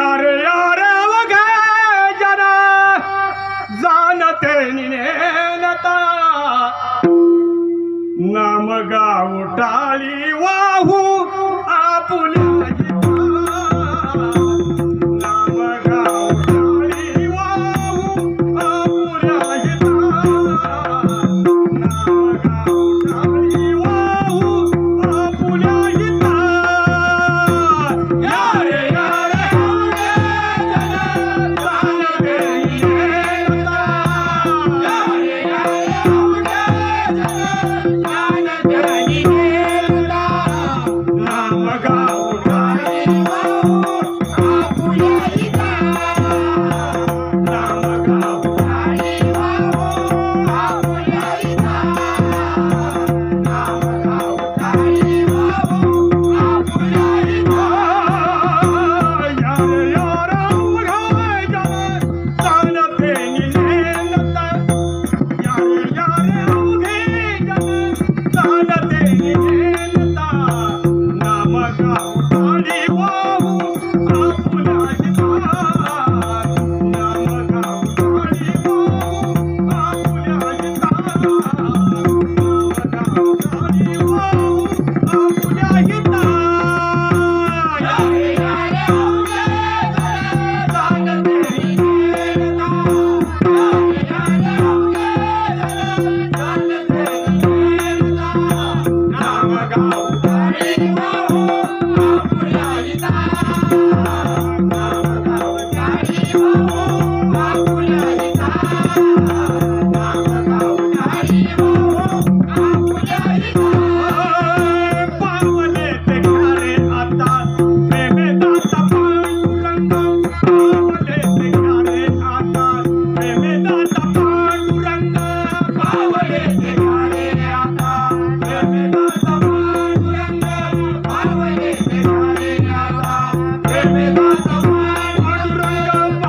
यार यार वघे जना जाणते निनेनता नाम गाव टाळी वाहू आपुली गावटाळी वाहू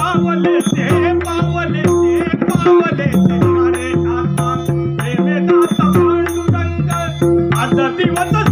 पावले ते घारे आता